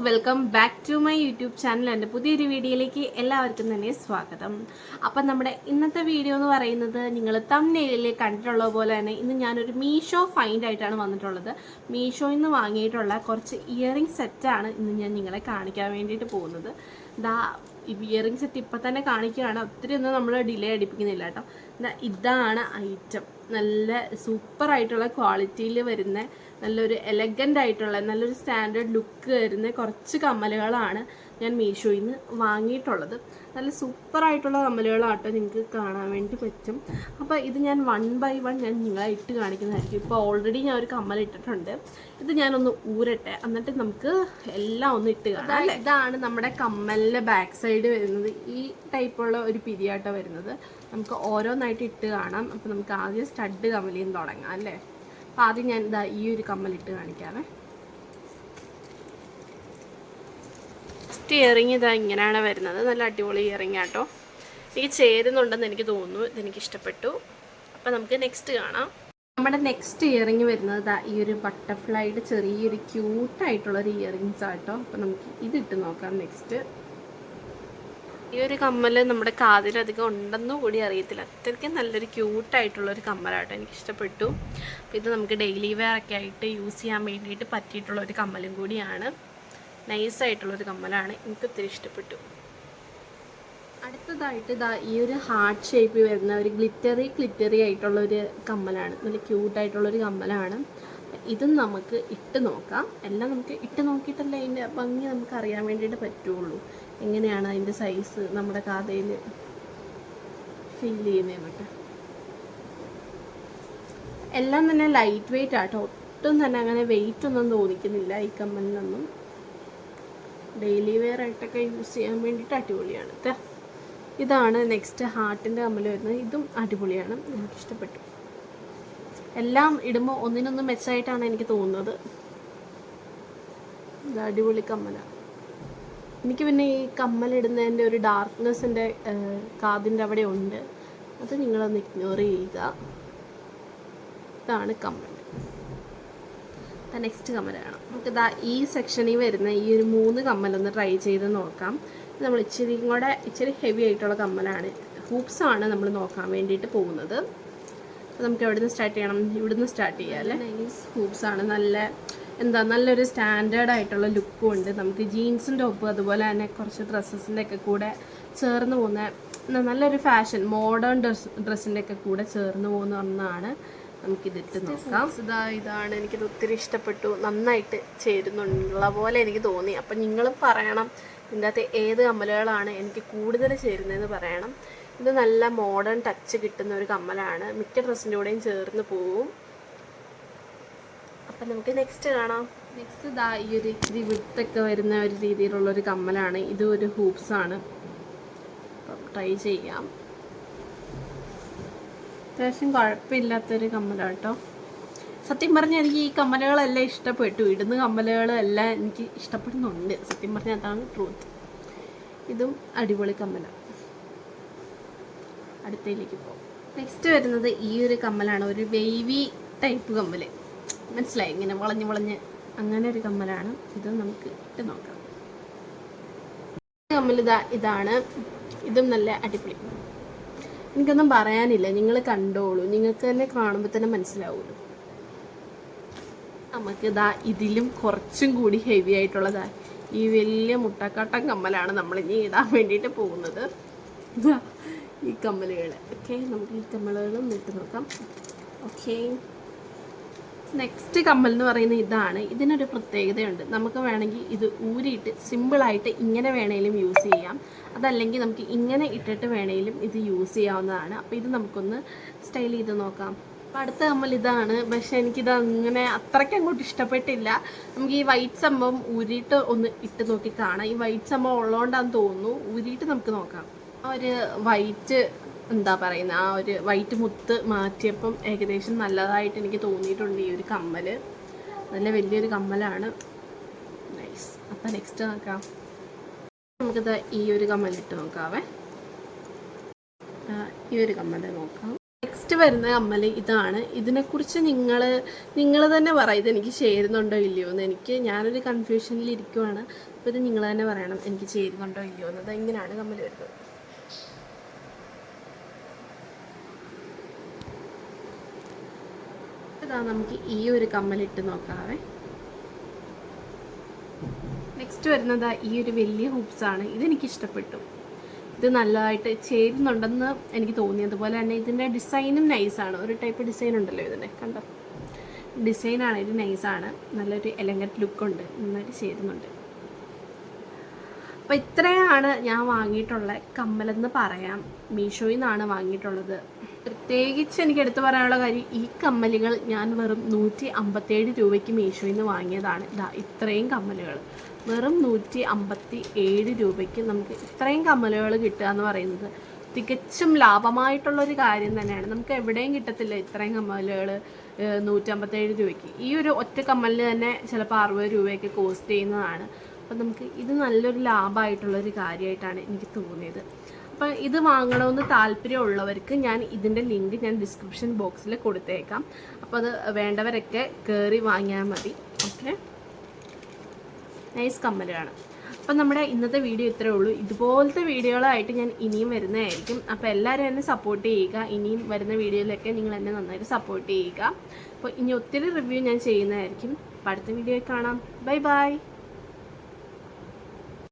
Welcome back to my YouTube channel എന്റെ പുതിയൊരു വീഡിയോയിലേക്ക് എല്ലാവർക്കും തന്നെ സ്വാഗതം. അപ്പം നമ്മുടെ ഇന്നത്തെ വീഡിയോ എന്ന് പറയുന്നത് നിങ്ങൾ തമ്മിലിൽ കണ്ടിട്ടുള്ള പോലെ തന്നെ ഇന്ന് ഞാനൊരു മീഷോ ഫൈൻഡ് ആയിട്ടാണ് വന്നിട്ടുള്ളത്. മീഷോയിൽ നിന്ന് വാങ്ങിയിട്ടുള്ള കുറച്ച് ഇയറിംഗ് സെറ്റാണ് ഇന്ന് ഞാൻ നിങ്ങളെ കാണിക്കാൻ വേണ്ടിയിട്ട് പോകുന്നത്. ദാ ഇയറിംഗ് സെറ്റ് ഇപ്പം തന്നെ കാണിക്കുകയാണ്. ഒത്തിരി ഒന്നും നമ്മൾ ഡിലേ അടിപ്പിക്കുന്നില്ല കേട്ടോ. ഇതാണ് ഐറ്റം നല്ല സൂപ്പർ ആയിട്ടുള്ള ക്വാളിറ്റിയിൽ വരുന്ന നല്ലൊരു എലഗന്റ് ആയിട്ടുള്ള നല്ലൊരു സ്റ്റാൻഡേർഡ് ലുക്ക് വരുന്ന കുറച്ച് കമ്മലുകളാണ് ഞാൻ മീഷോയിൽ നിന്ന് വാങ്ങിയിട്ടുള്ളത്. നല്ല സൂപ്പർ ആയിട്ടുള്ള കമ്മലുകളാട്ടോ നിങ്ങൾക്ക് കാണാൻ വേണ്ടി പറ്റും. അപ്പോൾ ഇത് ഞാൻ വൺ ബൈ വൺ ഞാൻ നിങ്ങളെ ഇട്ട് കാണിക്കുന്നതായിരിക്കും. ഇപ്പോൾ ഓൾറെഡി ഞാൻ ഒരു കമ്മൽ ഇട്ടിട്ടുണ്ട്. ഇത് ഞാനൊന്ന് ഊരട്ടെ. എന്നിട്ട് നമുക്ക് എല്ലാം ഒന്ന് ഇട്ട് കാണാം ഇതാണ് നമ്മുടെ കമ്മലിന്റെ ബാക്ക് സൈഡ് വരുന്നത്. ഈ ടൈപ്പുള്ള ഒരു പിരിയാട്ടോ വരുന്നത്. നമുക്ക് ഓരോന്നായിട്ട് ഇട്ട് കാണാം. അപ്പോൾ നമുക്ക് ആദ്യം സ്റ്റഡ് കമ്മലിൽ നിന്ന് തുടങ്ങാം അല്ലേ? അപ്പോൾ ആദ്യം ഞാൻ ഇതാ ഈ ഒരു കമ്മലിട്ട് കാണിക്കാമേ ഫസ്റ്റ് ഇയറിങ് ഇതാ ഇങ്ങനെയാണ് വരുന്നത്. നല്ല അടിപൊളി ഇയറിങ് ആട്ടോ. എനിക്ക് ചേരുന്നുണ്ടെന്ന് എനിക്ക് തോന്നുന്നു. ഇതെനിക്ക് ഇഷ്ടപ്പെട്ടു. അപ്പോൾ നമുക്ക് നെക്സ്റ്റ് കാണാം. നമ്മുടെ നെക്സ്റ്റ് ഇയറിങ് വരുന്നത് ഇതാ ഈ ഒരു ബട്ടർഫ്ലൈയുടെ ചെറിയൊരു ക്യൂട്ടായിട്ടുള്ളൊരു ഇയറിങ്സ് ആട്ടോ. അപ്പോൾ നമുക്ക് ഇതിട്ട് നോക്കാം നെക്സ്റ്റ് ഈ ഒരു കമ്മൽ നമ്മുടെ കാതിലധികം ഉണ്ടെന്നും കൂടി അറിയത്തില്ല. അത്രയ്ക്കും നല്ലൊരു ക്യൂട്ടായിട്ടുള്ള ഒരു കമ്മലാട്ടോ എനിക്ക് ഇഷ്ടപ്പെട്ടു ഇത് നമുക്ക് ഡെയിലി വെയർ ഒക്കെ ആയിട്ട് യൂസ് ചെയ്യാൻ വേണ്ടിയിട്ട് പറ്റിയിട്ടുള്ള ഒരു കമ്മലും കൂടിയാണ്. നൈസായിട്ടുള്ളൊരു കമ്മലാണ് എനിക്ക് ഒത്തിരി ഇഷ്ടപ്പെട്ടു. അടുത്തതായിട്ട് ഇതാ ഈ ഒരു ഹാർട്ട് ഷേപ്പിൽ വരുന്ന ഒരു ഗ്ലിറ്ററി ഗ്ലിറ്ററി ആയിട്ടുള്ള ഒരു കമ്മലാണ്. നല്ല ക്യൂട്ടായിട്ടുള്ളൊരു കമ്മലാണ്. ഇതും നമുക്ക് ഇട്ട് നോക്കാം. എല്ലാം നമുക്ക് ഇട്ട് നോക്കിയിട്ടല്ലേ അതിന്റെ ഭംഗി നമുക്ക് അറിയാൻ വേണ്ടിയിട്ട് പറ്റുള്ളൂ. എങ്ങനെയാണ് അതിന്റെ സൈസ് നമ്മുടെ കാതയിൽ ഫീൽ ചെയ്യുന്നതെന്നൊക്കെ എല്ലാം തന്നെ ലൈറ്റ് വെയിറ്റ് ആട്ടോ. ഒട്ടും തന്നെ അങ്ങനെ വെയിറ്റ് ഒന്നും തോന്നിക്കുന്നില്ല ഈ കമ്മലിനൊന്നും ഡെയിലി വെയർ ആയിട്ടൊക്കെ യൂസ് ചെയ്യാൻ വേണ്ടിയിട്ട് അടിപൊളിയാണ് ട്ടോ. ഇതാണ് നെക്സ്റ്റ് ഹാർട്ടിന്റെ കമ്മൽ വരുന്നത്. ഇതും അടിപൊളിയാണ്. എനിക്ക് ഇഷ്ടപ്പെട്ടു. എല്ലാം ഇടുമ്പോൾ ഒന്നിനൊന്നും മെച്ചമായിട്ടാണ് എനിക്ക് തോന്നുന്നത്. ഇത് അടിപൊളി കമ്മലാണ് എനിക്ക് പിന്നെ ഈ കമ്മലിടുന്നതിന്റെ ഒരു ഡാർക്ക്നെസ്സിന്റെ കാതിന്റെ അവിടെ ഉണ്ട്. അത് നിങ്ങളൊന്ന് ഇഗ്നോർ ചെയ്യുക. ഇതാണ് കമ്മൽ. നെക്സ്റ്റ് കമ്മലാണ് നമുക്ക് ഇതാ ഈ സെക്ഷനിൽ വരുന്ന ഈ ഒരു മൂന്ന് കമ്മലൊന്ന് ട്രൈ ചെയ്ത് നോക്കാം. നമ്മൾ ഇച്ചിരി കൂടെ ഇച്ചിരി ഹെവി ആയിട്ടുള്ള കമ്മലാണ്. ഹൂപ്സ് ആണ് നമ്മൾ നോക്കാൻ വേണ്ടിയിട്ട് പോകുന്നത്. അപ്പോൾ നമുക്ക് എവിടെ നിന്ന് സ്റ്റാർട്ട് ചെയ്യണം? ഇവിടുന്ന് സ്റ്റാർട്ട് ചെയ്യാം അല്ലേ? നൈസ് ഹൂപ്സ് ആണ് നല്ല എന്താ നല്ലൊരു സ്റ്റാൻഡേർഡ് ആയിട്ടുള്ള ലുക്കും ഉണ്ട്. നമുക്ക് ജീൻസിന്റെ ഒപ്പം അതുപോലെ തന്നെ കുറച്ച് ഡ്രസ്സസിന്റെ ഒക്കെ കൂടെ ചേർന്ന് പോകുന്ന എന്താ നല്ലൊരു ഫാഷൻ മോഡേൺ ഡ്രസ് ഡ്രസ്സിന്റെ ഒക്കെ കൂടെ ചേർന്ന് പോകുന്ന ഒന്നാണ് നമുക്കിതിട്ട് നോക്കാം. ഇതാ ഇതാണ് എനിക്കിത് ഒത്തിരി ഇഷ്ടപ്പെട്ടു. നന്നായിട്ട് ചേരുന്നുള്ള പോലെ എനിക്ക് തോന്നി. അപ്പം നിങ്ങളും പറയണം ഇതിന്റെ അകത്ത് ഏത് കമ്മലുകളാണ് എനിക്ക് കൂടുതൽ ചേരുന്നതെന്ന് പറയണം. ഇത് നല്ല മോഡേൺ ടച്ച് കിട്ടുന്ന ഒരു കമ്മലാണ്. മിക്ക ഡ്രസ്സിന്റെ കൂടെയും ചേർന്ന് പോവും. അപ്പം നമുക്ക് നെക്സ്റ്റ് കാണാം. നെക്സ്റ്റ് ഇതാ ഈ ഒരു ഇച്ചിരി വിട്ടൊക്കെ വരുന്ന ഒരു രീതിയിലുള്ള ഒരു കമ്മലാണ്. ഇത് ഒരു ഹൂപ്സ് ആണ്. അപ്പം ട്രൈ ചെയ്യാം. അത്യാവശ്യം കുഴപ്പമില്ലാത്തൊരു കമ്മലാണ് കേട്ടോ. സത്യം പറഞ്ഞാൽ എനിക്ക് ഈ കമ്മലുകളെല്ലാം ഇഷ്ടപ്പെട്ടു. ഇടുന്ന കമ്മലുകളെല്ലാം എനിക്ക് ഇഷ്ടപ്പെടുന്നുണ്ട്. സത്യം പറഞ്ഞാൽ അതാണ് ട്രൂത്ത് ഇതും അടിപൊളി കമ്മലാണ്. അടുത്തയിലേക്ക് പോകും നെക്സ്റ്റ് വരുന്നത് ഈ ഒരു കമ്മലാണ്. ഒരു വേവി ടൈപ്പ് കമ്മൽ മനസ്സിലായി? ഇങ്ങനെ വളഞ്ഞ് വളഞ്ഞ് അങ്ങനെ ഒരു കമ്മലാണ്. ഇത് നമുക്ക് ഇട്ട് നോക്കാം. കമ്മൽ ഇതാ ഇതാണ്. ഇതും നല്ല അടിപൊളി. എനിക്കൊന്നും പറയാനില്ല. നിങ്ങൾ കണ്ടോളൂ. നിങ്ങൾക്ക് തന്നെ കാണുമ്പോൾ തന്നെ മനസ്സിലാവുള്ളൂ. നമുക്ക് ഇതാ ഇതിലും കുറച്ചും കൂടി ഹെവി ആയിട്ടുള്ളതാ. ഈ വലിയ മുട്ടക്കാട്ടൻ കമ്മലാണ് നമ്മൾ ഇനി ഇടാൻ വേണ്ടിയിട്ട് പോകുന്നത്. ഈ കമ്മലുകൾ ഓക്കെ നമുക്ക് ഈ കമ്മലുകളും ഇട്ട് നോക്കാം. ഓക്കെ നെക്സ്റ്റ് കമ്മൽ എന്ന് പറയുന്ന ഇതാണ്. ഇതിനൊരു പ്രത്യേകതയുണ്ട്. നമുക്ക് വേണമെങ്കിൽ ഇത് ഊരിയിട്ട് സിമ്പിളായിട്ട് ഇങ്ങനെ വേണേലും യൂസ് ചെയ്യാം. അതല്ലെങ്കിൽ നമുക്ക് ഇങ്ങനെ ഇട്ടിട്ട് വേണേലും ഇത് യൂസ് ചെയ്യാവുന്നതാണ്. അപ്പോൾ ഇത് നമുക്കൊന്ന് സ്റ്റൈൽ ചെയ്ത് നോക്കാം. അപ്പോൾ അടുത്ത കമ്മൽ ഇതാണ്. പക്ഷേ എനിക്കിത് അങ്ങനെ അത്രയ്ക്ക് അങ്ങോട്ട് ഇഷ്ടപ്പെട്ടില്ല. നമുക്ക് ഈ വൈറ്റ് സംഭവം ഊരിയിട്ട് ഒന്ന് ഇട്ട് നോക്കി കാണാം. ഈ വൈറ്റ് സംഭവം ഉള്ളതുകൊണ്ടാന്ന് തോന്നുന്നു. ഊരിയിട്ട് നമുക്ക് നോക്കാം. ഒരു വൈറ്റ് എന്താ പറയുന്നത് ആ ഒരു വൈറ്റ് മുത്ത് മാറ്റിയപ്പം ഏകദേശം നല്ലതായിട്ട് എനിക്ക് തോന്നിയിട്ടുണ്ട് ഈ ഒരു കമ്മൽ നല്ല വലിയൊരു കമ്മലാണ്. നൈസ് അപ്പം നെക്സ്റ്റ് നോക്കാം. നമുക്കിത് ഈ ഒരു കമ്മലിട്ട് നോക്കാവേ. ഈ ഒരു കമ്മൽ നോക്കാം. നെക്സ്റ്റ് വരുന്ന കമ്മൽ ഇതാണ്. ഇതിനെക്കുറിച്ച് നിങ്ങൾ നിങ്ങൾ തന്നെ പറ ഇതെനിക്ക് ചേരുന്നുണ്ടോ ഇല്ലയോ എന്ന്. എനിക്ക് ഞാനൊരു കൺഫ്യൂഷനിൽ ഇരിക്കുവാണ് അപ്പോൾ ഇത് നിങ്ങൾ തന്നെ പറയണം എനിക്ക് ചേരുന്നുണ്ടോ ഇല്ലയോ എന്ന്. അത് ഇങ്ങനെയാണ് കമ്മൽ വരുന്നത്. ഇതാ നമുക്ക് ഈ ഒരു കമ്മലിട്ട് നോക്കാവേ. നെക്സ്റ്റ് വരുന്നത് ഈ ഒരു വലിയ ഹൂപ്സ് ആണ്. ഇതെനിക്ക് ഇഷ്ടപ്പെട്ടു ഇത് നല്ലതായിട്ട് ചേരുന്നുണ്ടെന്ന് എനിക്ക് തോന്നി. അതുപോലെ തന്നെ ഇതിന്റെ ഡിസൈനും നൈസാണ് ഒരു ടൈപ്പ് ഡിസൈൻ ഉണ്ടല്ലോ ഇതിന്റെ കണ്ടോ? ഡിസൈനാണ് ഇത് നൈസാണ് നല്ലൊരു എലഗന്റ് ലുക്കുണ്ട് നന്നായിട്ട് ചേരുന്നുണ്ട്. അപ്പോൾ ഇത്രയാണ് ഞാൻ വാങ്ങിയിട്ടുള്ള കമ്മലെന്ന് പറയാം. മീഷോയിൽ നിന്നാണ് വാങ്ങിയിട്ടുള്ളത്. പ്രത്യേകിച്ച് എനിക്ക് എടുത്തു പറയാനുള്ള കാര്യം ഈ കമ്മലുകൾ ഞാൻ വെറും നൂറ്റി അമ്പത്തേഴ് രൂപയ്ക്ക് മീഷോയിൽ നിന്ന് വാങ്ങിയതാണ്. ഇതാ ഇത്രയും കമ്മലുകൾ. വെറും നൂറ്റി അമ്പത്തി ഏഴ് രൂപയ്ക്ക് നമുക്ക് ഇത്രയും കമ്മലുകൾ കിട്ടുക എന്ന് പറയുന്നത് തികച്ചും ലാഭമായിട്ടുള്ളൊരു കാര്യം തന്നെയാണ്. നമുക്ക് എവിടെയും കിട്ടത്തില്ല ഇത്രയും കമ്മലുകൾ നൂറ്റമ്പത്തേഴ് രൂപയ്ക്ക്. ഈ ഒരു ഒറ്റ കമ്മലിന് തന്നെ ചിലപ്പോൾ അറുപത് രൂപയൊക്കെ കോസ്റ്റ് ചെയ്യുന്നതാണ്. അപ്പം നമുക്ക് ഇത് നല്ലൊരു ലാഭമായിട്ടുള്ളൊരു കാര്യമായിട്ടാണ് എനിക്ക് തോന്നിയത്. അപ്പം ഇത് വാങ്ങണമെന്ന് താല്പര്യമുള്ളവർക്ക് ഞാൻ ഇതിന്റെ ലിങ്ക് ഞാൻ ഡിസ്ക്രിപ്ഷൻ ബോക്സിൽ കൊടുത്തേക്കാം. അപ്പോൾ അത് വേണ്ടവരൊക്കെ കയറി വാങ്ങിയാൽ മതി. ഓക്കെ? നൈസ് കമ്മലാണ്. അപ്പം നമ്മുടെ ഇന്നത്തെ വീഡിയോ ഇത്രയേ ഉള്ളൂ. ഇതുപോലത്തെ വീഡിയോകളായിട്ട് ഞാൻ ഇനിയും വരുന്നതായിരിക്കും. അപ്പോൾ എല്ലാവരും എന്നെ സപ്പോർട്ട് ചെയ്യുക. ഇനിയും വരുന്ന വീഡിയോയിലൊക്കെ നിങ്ങൾ എന്നെ നന്നായിട്ട് സപ്പോർട്ട് ചെയ്യുക. അപ്പോൾ ഇനി ഒത്തിരി റിവ്യൂ ഞാൻ ചെയ്യുന്നതായിരിക്കും. അപ്പോൾ അടുത്ത വീഡിയോയിൽ കാണാം. Bye bye